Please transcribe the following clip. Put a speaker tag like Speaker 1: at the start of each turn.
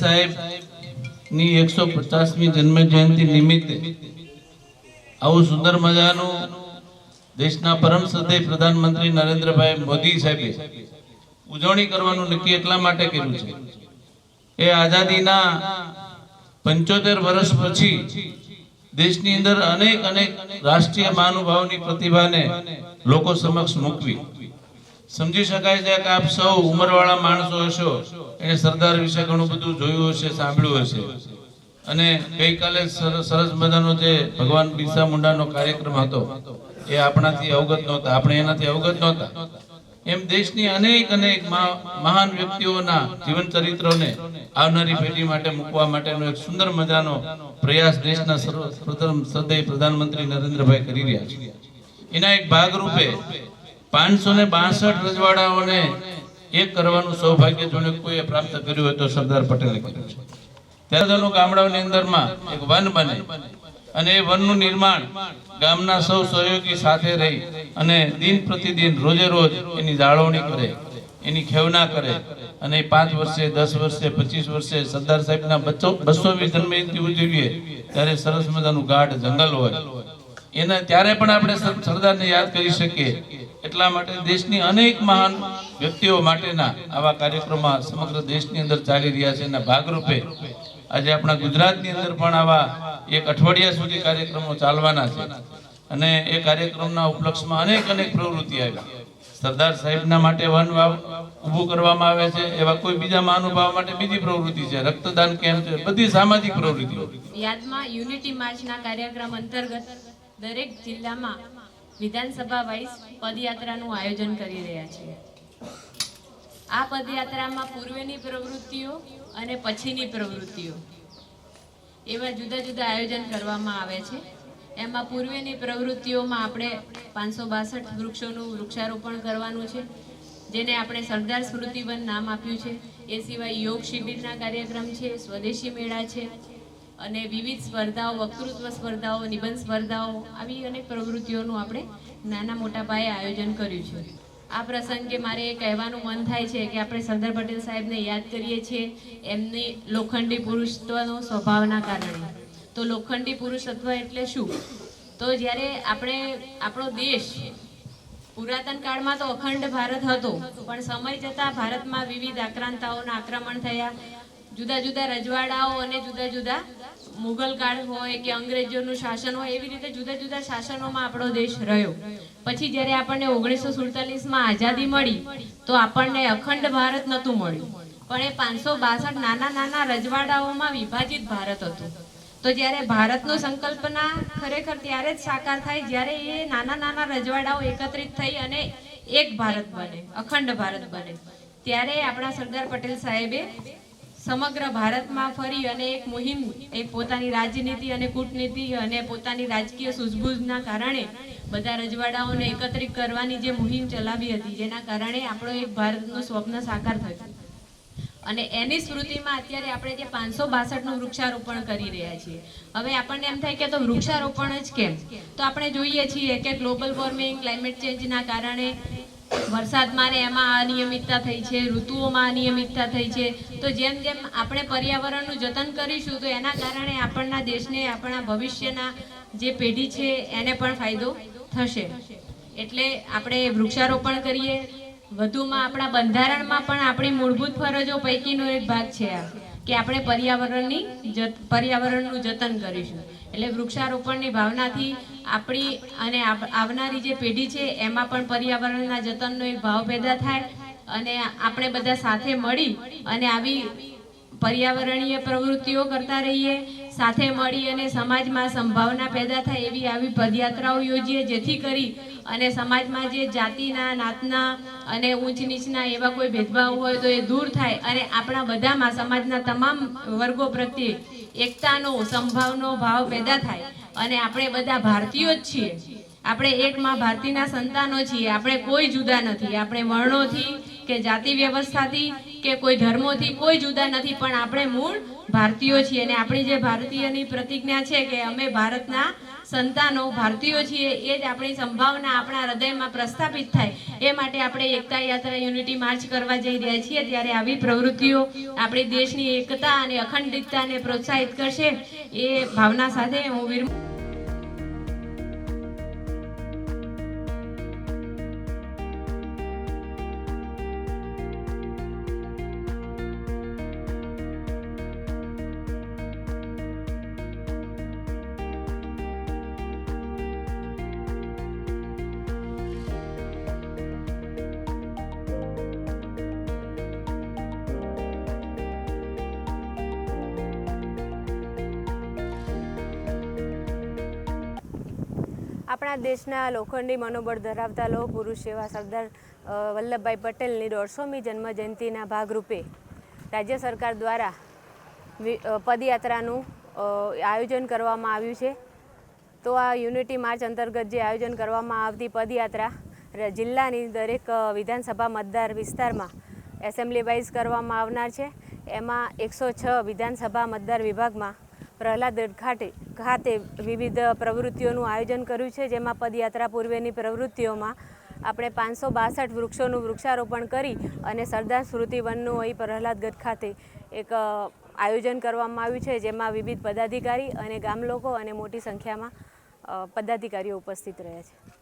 Speaker 1: સાહેબની એકસો પચાસમી જન્મ જયંતિ નિમિત્તે આવું સુંદર મજાનું દેશના પરમ સદય પ્રધાનમંત્રી નરેન્દ્રભાઈ મોદી સાહેબે ઉજવણી કરવાનું નક્કી એટલા માટે કર્યું છે એ આઝાદીના પંચોતેર વર્ષ પછી દેશની અંદર અનેક અનેક રાષ્ટ્રીય મહાનુભાવની પ્રતિભાને લોકો સમક્ષ મૂકવી. સમજી શકાય છે કે આપ સૌ ઉંમરવાળા માણસો હશો. એને સરદાર વિશે ઘણું બધું જોયું હશે, સાંભળ્યું હશે. અને ગઈકાલે સરસ મજાનો જે ભગવાન બિરસા મુંડાનો કાર્યક્રમ હતો, એ આપણાથી અવગત નહોતા, આપણે એનાથી અવગત નહોતા. એમ દેશની અનેક અનેક મહાન વ્યક્તિઓના જીવન ચરિત્રોને આવનારી પેઢી માટે મૂકવા માટેનો એક સુંદર મજાનો પ્રયાસ દેશના સર્વ- પ્રથમ સદય પ્રધાનમંત્રી નરેન્દ્રભાઈ કરી રહ્યા છે. એના એક ભાગરૂપે પાંચસો ને બાસઠ રજવાડાઓને એક કરવાનું સૌભાગ્ય જોને કોઈએ પ્રાપ્ત કર્યું હોય તો સરદાર પટેલે કર્યું છે. ત્યારે તેનું ગામડાઓની અંદરમાં એક વન બને અને એ વનનું નિર્માણ ગામના સૌ સહયોગી સાથે રહી અને દિન પ્રતિદિન રોજે રોજ એની જાળવણી કરે, એની ખેવના કરે અને એ પાંચ વર્ષે, દસ વર્ષે, પચીસ વર્ષે સરદાર સાહેબના બસો બસોમી જન્મજયંતિ ઉજવીએ ત્યારે સરસ મજાનું ગાઢ જંગલ હોય. એના ત્યારે પણ આપણે સર- સરદારને યાદ કરી શકીએ એટલા માટે દેશની અનેક મહાન વ્યક્તિઓ માટેના આવા કાર્યક્રમો સમગ્ર દેશની અંદર ચાલી રહ્યા છે એના ભાગરૂપે આજે આપણા ગુજરાતની અંદર પણ આવા એક અઠવાડિયા સુધી કાર્યક્રમો ચાલવાના છે. અને એ કાર્યક્રમના ઉપલક્ષમાં અનેક અનેક પ્રવૃત્તિ આવી સરદાર સાહેબના માટે વન વાવ ઊભું કરવામાં આવે છે, એવા કોઈ બીજા મહાનુભાવ માટે બીજી પ્રવૃત્તિ છે. રક્તદાન કેમ્પ છે, બધી સામાજિક પ્રવૃત્તિઓ.
Speaker 2: યાદમાં યુનિટી માર્ચના કાર્યક્રમ અંતર્ગત દરેક જિલ્લામાં વિધાનસભા વાઇસ પદયાત્રાનું આયોજન કરી રહ્યા છીએ. આ પદયાત્રામાં પૂર્વેની પ્રવૃત્તિઓ અને પછીની પ્રવૃત્તિઓ એવા જુદા જુદા આયોજન કરવામાં આવે છે. એમાં પૂર્વેની પ્રવૃત્તિઓમાં આપણે પાંચસો બાસઠ વૃક્ષોનું વૃક્ષારોપણ કરવાનું છે, જેને આપણે સરદાર સ્મૃતિવન નામ આપ્યું છે. એ સિવાય યોગ શિબિરના કાર્યક્રમ છે, સ્વદેશી મેળા છે અને વિવિધ સ્પર્ધાઓ, વક્તૃત્વ સ્પર્ધાઓ, નિબંધ સ્પર્ધાઓ આવી અનેક પ્રવૃત્તિઓનું આપણે નાના મોટા પાયે આયોજન કર્યું છે. આ પ્રસંગે મારે કહેવાનું મન થાય છે કે આપણે સરદાર પટેલ સાહેબને યાદ કરીએ છીએ એમની લોખંડી પુરુષત્વનો સ્વભાવના કારણે. તો લોખંડી પુરુષત્વ એટલે શું? તો જ્યારે આપણે આપણો દેશ પુરાતન કાળમાં તો અખંડ ભારત હતો, પણ સમય જતાં ભારતમાં વિવિધ આક્રાંતાઓના આક્રમણ થયા. જુદા જુદા રજવાડાઓ અને જુદા જુદા મુઘલ કાળ હોય કે અંગ્રેજોનું શાસન હોય, એવી રીતે જુદા જુદા શાસનોમાં આપણો દેશ રહ્યો. પછી જ્યારે આપણને ઓગણીસો સુડતાલીસમાં આઝાદી મળી, તો આપણને અખંડ ભારત નહોતું મળ્યું. પણ એ પાંચસો બાસઠ નાના નાના રજવાડાઓમાં વિભાજિત ભારત હતું. તો જ્યારે ભારતનો સંકલ્પના ખરેખર ત્યારે જ સાકાર થાય, જ્યારે એ નાના નાના રજવાડાઓ એકત્રિત થઈ અને એક ભારત બને, અખંડ ભારત બને. ત્યારે આપણા સરદાર પટેલ સાહેબે સમગ્ર ભારતમાં ફરી અને એક મુહિમ એક પોતાની રાજનીતિ અને કૂટનીતિ અને પોતાની રાજકીય સૂઝબૂઝના કારણે બધા રજવાડાઓને એકત્રિત કરવાની જે મુહિમ ચલાવી હતી, જેના કારણે આપણો એક ભારતનું સ્વપ્ન સાકાર થયું. અને એની સ્મૃતિમાં અત્યારે આપણે જે પાંચસો બાસઠનું વૃક્ષારોપણ કરી રહ્યા છીએ. હવે આપણને એમ થાય કે તો વૃક્ષારોપણ જ કેમ? તો આપણે જોઈએ છીએ કે ગ્લોબલ વોર્મિંગ, ક્લાઇમેટ ચેન્જના કારણે વરસાદમાં ને એમાં અનિયમિતતા થઈ છે, ઋતુઓમાં અનિયમિતતા થઈ છે. તો જેમ જેમ આપણે પર્યાવરણનું જતન કરીશું, તો એના કારણે આપણના દેશને, આપણા ભવિષ્યના જે પેઢી છે, એને પણ ફાયદો થશે. એટલે આપણે વૃક્ષારોપણ કરીએ. વધુમાં આપણા બંધારણમાં પણ આપણી મૂળભૂત ફરજો પૈકીનો એક ભાગ છે કે આપણે પર્યાવરણની પર્યાવરણનું જતન કરીશું. એટલે વૃક્ષારોપણની ભાવનાથી આપણી અને આવ- આવનારી જે પેઢી છે, એમાં પણ પર્યાવરણના જતનનો એક ભાવ પેદા થાય અને આપણે બધા સાથે મળી અને આવી પર્યાવરણીય પ્રવૃત્તિઓ કરતા રહીએ, સાથે મળી અને સમાજમાં સંભાવના પેદા થાય એવી આવી પદયાત્રાઓ યોજીએ, જેથી કરી અને સમાજમાં જે જાતિના, નાતના અને ઊંચ નીચના એવા કોઈ ભેદભાવ હોય તો એ દૂર થાય અને આપણા બધામાં, સમાજના તમામ વર્ગો પ્રત્યે એકતાનો સંભાવનો ભાવ પેદા થાય. અને આપણે બધા ભારતીયો જ છીએ. આપણે એક માં ભારતીના સંતાનો છીએ. આપણે કોઈ જુદા નથી. આપણે વર્ણોથી કે જાતિ વ્યવસ્થાથી
Speaker 3: કે કોઈ ધર્મોથી કોઈ જુદા નથી, પણ આપણે મૂળ ભારતીયો છીએ. અને આપણી જે ભારતીયની પ્રતિજ્ઞા છે કે અમે ભારતના સંતાનો, ભારતીયો છીએ, એ જ આપણી સંભાવના આપણા હૃદયમાં પ્રસ્થાપિત થાય. એ માટે આપણે એકતા યાત્રા યુનિટી માર્ચ કરવા જઈ રહ્યા છીએ. ત્યારે આવી પ્રવૃત્તિઓ આપણી દેશની એકતા અને અખંડિતતાને પ્રોત્સાહિત કરશે. એ ભાવના સાથે હું વીર
Speaker 2: આપણા દેશના લોખંડી મનોબળ ધરાવતા લોહ પુરુષ એવા સરદાર વલ્લભભાઈ પટેલની દોઢસોમી જન્મજયંતિના ભાગરૂપે રાજ્ય સરકાર દ્વારા પદયાત્રાનું આયોજન કરવામાં આવ્યું છે. તો આ યુનિટી માર્ચ અંતર્ગત જે આયોજન કરવામાં આવતી પદયાત્રા જિલ્લાની દરેક વિધાનસભા મતદાર વિસ્તારમાં એસેમ્બલી વાઇઝ કરવામાં આવનાર છે. એમાં એકસો છ વિધાનસભા મતદાર વિભાગમાં પ્રહલાદગઢ ઘાટે ખાતે વિવિધ પ્રવૃત્તિઓનું આયોજન કર્યું છે, જેમાં પદયાત્રા પૂર્વેની પ્રવૃત્તિઓમાં આપણે પાંચસો બાસઠ વૃક્ષોનું વૃક્ષારોપણ કરી અને સરદાર સ્મૃતિવનનું અહીં પ્રહલાદગઢ ખાતે એક આયોજન કરવામાં આવ્યું છે, જેમાં વિવિધ પદાધિકારી અને ગામ લોકો અને મોટી સંખ્યામાં પદાધિકારીઓ ઉપસ્થિત રહ્યા છે.